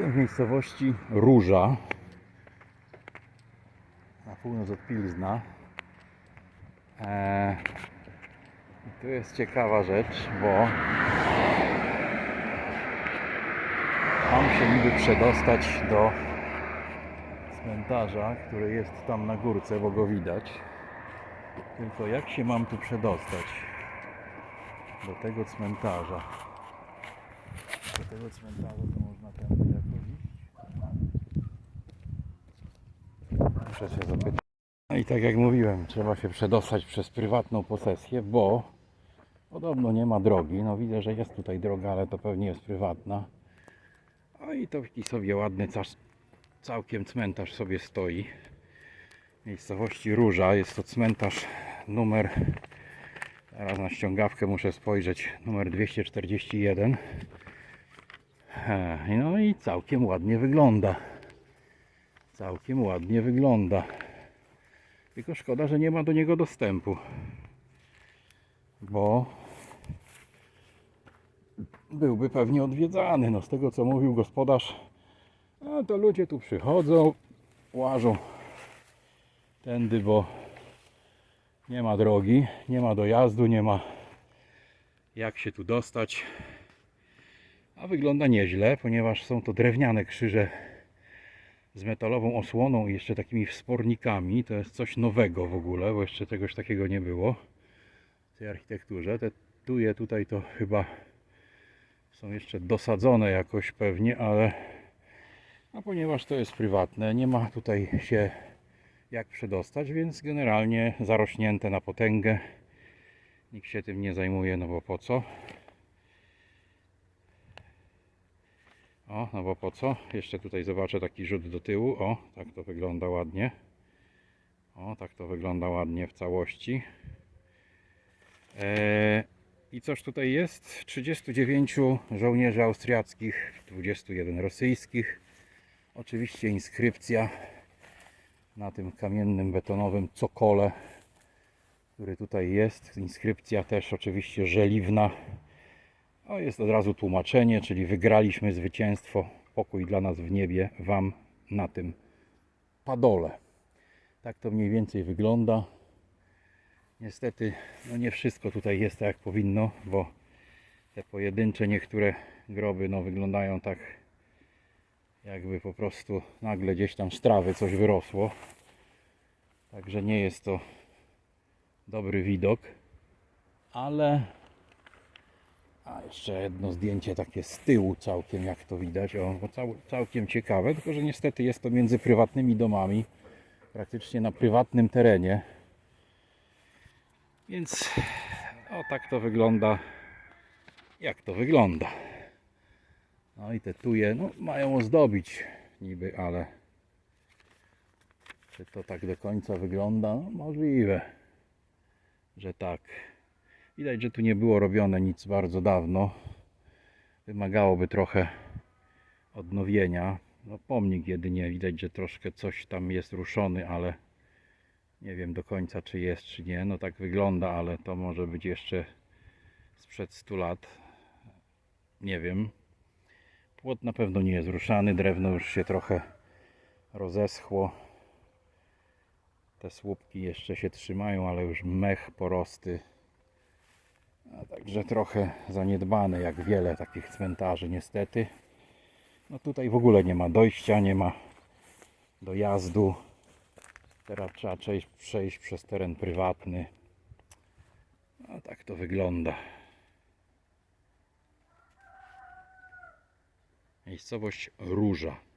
Jestem w miejscowości Róża na północ od Pilzna. I tu jest ciekawa rzecz, bo mam się niby przedostać do cmentarza, który jest tam na górce, bo go widać. Tylko jak się mam tu przedostać do tego cmentarza? Do tego cmentarza to można tędy jakoś. Muszę się zapytać. No i tak jak mówiłem, trzeba się przedostać przez prywatną posesję, bo podobno nie ma drogi. No widzę, że jest tutaj droga, ale to pewnie jest prywatna. A i to taki sobie ładny całkiem cmentarz sobie stoi. W miejscowości Róża. Jest to cmentarz numer Teraz na ściągawkę muszę spojrzeć. Numer 241. No i całkiem ładnie wygląda. Całkiem ładnie wygląda. Tylko szkoda, że nie ma do niego dostępu. Bo byłby pewnie odwiedzany. No z tego co mówił gospodarz, to ludzie tu przychodzą, łażą tędy, bo nie ma drogi, nie ma dojazdu, nie ma jak się tu dostać. A wygląda nieźle, ponieważ są to drewniane krzyże z metalową osłoną i jeszcze takimi wspornikami. To jest coś nowego w ogóle, bo jeszcze czegoś takiego nie było w tej architekturze. Te tuje tutaj to chyba są jeszcze dosadzone jakoś pewnie, ale a ponieważ to jest prywatne, nie ma tutaj się jak przedostać, więc generalnie zarośnięte na potęgę. Nikt się tym nie zajmuje, no bo po co? O, no bo po co? Jeszcze tutaj zobaczę taki rzut do tyłu. O, tak to wygląda ładnie. O, tak to wygląda ładnie w całości. Eee, I coś tutaj jest? 39 żołnierzy austriackich, 21 rosyjskich. Oczywiście inskrypcja na tym kamiennym, betonowym cokole, który tutaj jest. Inskrypcja też oczywiście żeliwna. O, jest od razu tłumaczenie, czyli wygraliśmy zwycięstwo. Pokój dla nas w niebie, Wam na tym padole. Tak to mniej więcej wygląda. Niestety, no nie wszystko tutaj jest tak jak powinno, bo te pojedyncze niektóre groby no, wyglądają tak jakby po prostu nagle gdzieś tam z trawy coś wyrosło. Także nie jest to dobry widok, ale a jeszcze jedno zdjęcie takie z tyłu całkiem jak to widać, o, cał, całkiem ciekawe, tylko że niestety jest to między prywatnymi domami, praktycznie na prywatnym terenie. Więc o tak to wygląda, jak to wygląda. No i te tuje no, mają ozdobić niby, ale czy to tak do końca wygląda? No, możliwe, że tak. Widać, że tu nie było robione nic bardzo dawno. Wymagałoby trochę odnowienia. No, pomnik jedynie widać, że troszkę coś tam jest ruszony, ale nie wiem do końca czy jest, czy nie. No tak wygląda, ale to może być jeszcze sprzed 100 lat. Nie wiem. Płot na pewno nie jest ruszany, drewno już się trochę rozeschło. Te słupki jeszcze się trzymają, ale już mech porosty. A także trochę zaniedbane, jak wiele takich cmentarzy niestety. No tutaj w ogóle nie ma dojścia, nie ma dojazdu. Teraz trzeba przejść, przejść przez teren prywatny. A tak to wygląda. Miejscowość Róża.